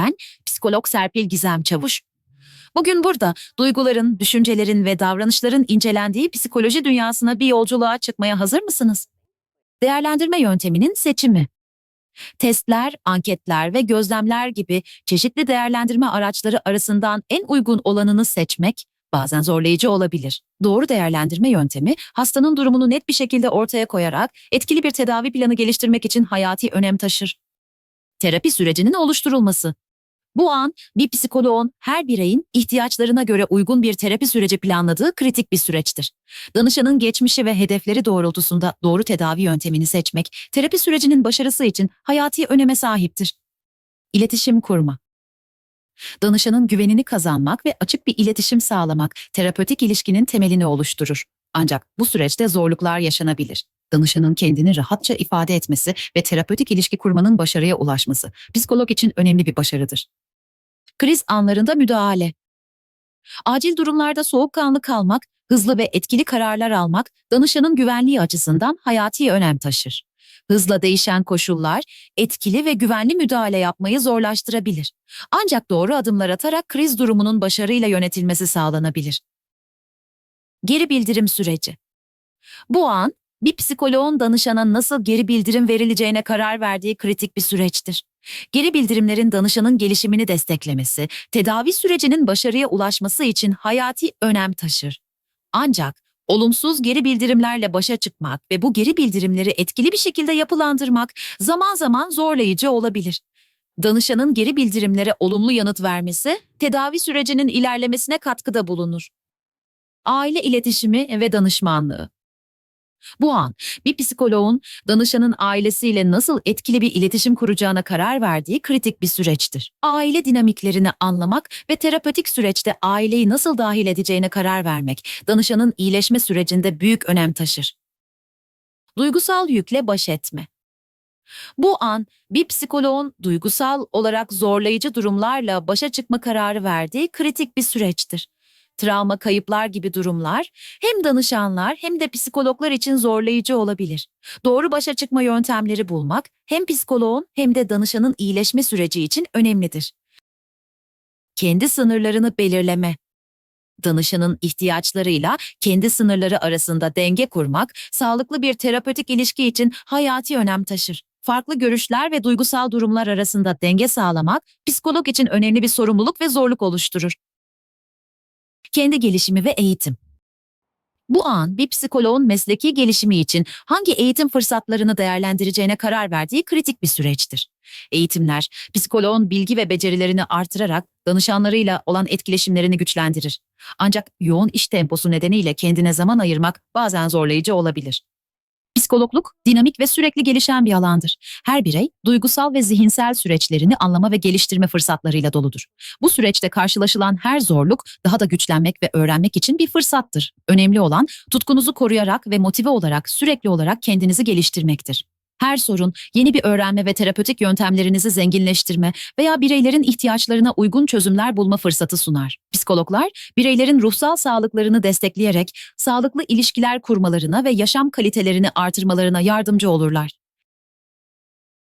Ben psikolog Serpil Gizem Çavuş. Bugün burada duyguların, düşüncelerin ve davranışların incelendiği psikoloji dünyasına bir yolculuğa çıkmaya hazır mısınız? Değerlendirme yönteminin seçimi. Testler, anketler ve gözlemler gibi çeşitli değerlendirme araçları arasından en uygun olanını seçmek bazen zorlayıcı olabilir. Doğru değerlendirme yöntemi hastanın durumunu net bir şekilde ortaya koyarak etkili bir tedavi planı geliştirmek için hayati önem taşır. Terapi sürecinin oluşturulması. Bu an bir psikoloğun her bireyin ihtiyaçlarına göre uygun bir terapi süreci planladığı kritik bir süreçtir. Danışanın geçmişi ve hedefleri doğrultusunda doğru tedavi yöntemini seçmek, terapi sürecinin başarısı için hayati öneme sahiptir. İletişim kurma. Danışanın güvenini kazanmak ve açık bir iletişim sağlamak terapötik ilişkinin temelini oluşturur. Ancak bu süreçte zorluklar yaşanabilir. Danışanın kendini rahatça ifade etmesi ve terapötik ilişki kurmanın başarıya ulaşması psikolog için önemli bir başarıdır. Kriz anlarında müdahale. Acil durumlarda soğukkanlı kalmak, hızlı ve etkili kararlar almak danışanın güvenliği açısından hayati önem taşır. Hızla değişen koşullar etkili ve güvenli müdahale yapmayı zorlaştırabilir. Ancak doğru adımlar atarak kriz durumunun başarıyla yönetilmesi sağlanabilir. Geri bildirim süreci. Bu an bir psikoloğun danışana nasıl geri bildirim verileceğine karar verdiği kritik bir süreçtir. Geri bildirimlerin danışanın gelişimini desteklemesi, tedavi sürecinin başarıya ulaşması için hayati önem taşır. Ancak olumsuz geri bildirimlerle başa çıkmak ve bu geri bildirimleri etkili bir şekilde yapılandırmak zaman zaman zorlayıcı olabilir. Danışanın geri bildirimlere olumlu yanıt vermesi, tedavi sürecinin ilerlemesine katkıda bulunur. Aile iletişimi ve danışmanlığı. Bu an bir psikoloğun danışanın ailesiyle nasıl etkili bir iletişim kuracağına karar verdiği kritik bir süreçtir. Aile dinamiklerini anlamak ve terapötik süreçte aileyi nasıl dahil edeceğine karar vermek danışanın iyileşme sürecinde büyük önem taşır. Duygusal yükle baş etme. Bu an bir psikoloğun duygusal olarak zorlayıcı durumlarla başa çıkma kararı verdiği kritik bir süreçtir travma, kayıplar gibi durumlar hem danışanlar hem de psikologlar için zorlayıcı olabilir. Doğru başa çıkma yöntemleri bulmak hem psikoloğun hem de danışanın iyileşme süreci için önemlidir. Kendi sınırlarını belirleme. Danışanın ihtiyaçlarıyla kendi sınırları arasında denge kurmak, sağlıklı bir terapötik ilişki için hayati önem taşır. Farklı görüşler ve duygusal durumlar arasında denge sağlamak, psikolog için önemli bir sorumluluk ve zorluk oluşturur kendi gelişimi ve eğitim. Bu an bir psikoloğun mesleki gelişimi için hangi eğitim fırsatlarını değerlendireceğine karar verdiği kritik bir süreçtir. Eğitimler, psikoloğun bilgi ve becerilerini artırarak danışanlarıyla olan etkileşimlerini güçlendirir. Ancak yoğun iş temposu nedeniyle kendine zaman ayırmak bazen zorlayıcı olabilir. Psikologluk dinamik ve sürekli gelişen bir alandır. Her birey duygusal ve zihinsel süreçlerini anlama ve geliştirme fırsatlarıyla doludur. Bu süreçte karşılaşılan her zorluk daha da güçlenmek ve öğrenmek için bir fırsattır. Önemli olan tutkunuzu koruyarak ve motive olarak sürekli olarak kendinizi geliştirmektir. Her sorun yeni bir öğrenme ve terapötik yöntemlerinizi zenginleştirme veya bireylerin ihtiyaçlarına uygun çözümler bulma fırsatı sunar. Psikologlar, bireylerin ruhsal sağlıklarını destekleyerek sağlıklı ilişkiler kurmalarına ve yaşam kalitelerini artırmalarına yardımcı olurlar.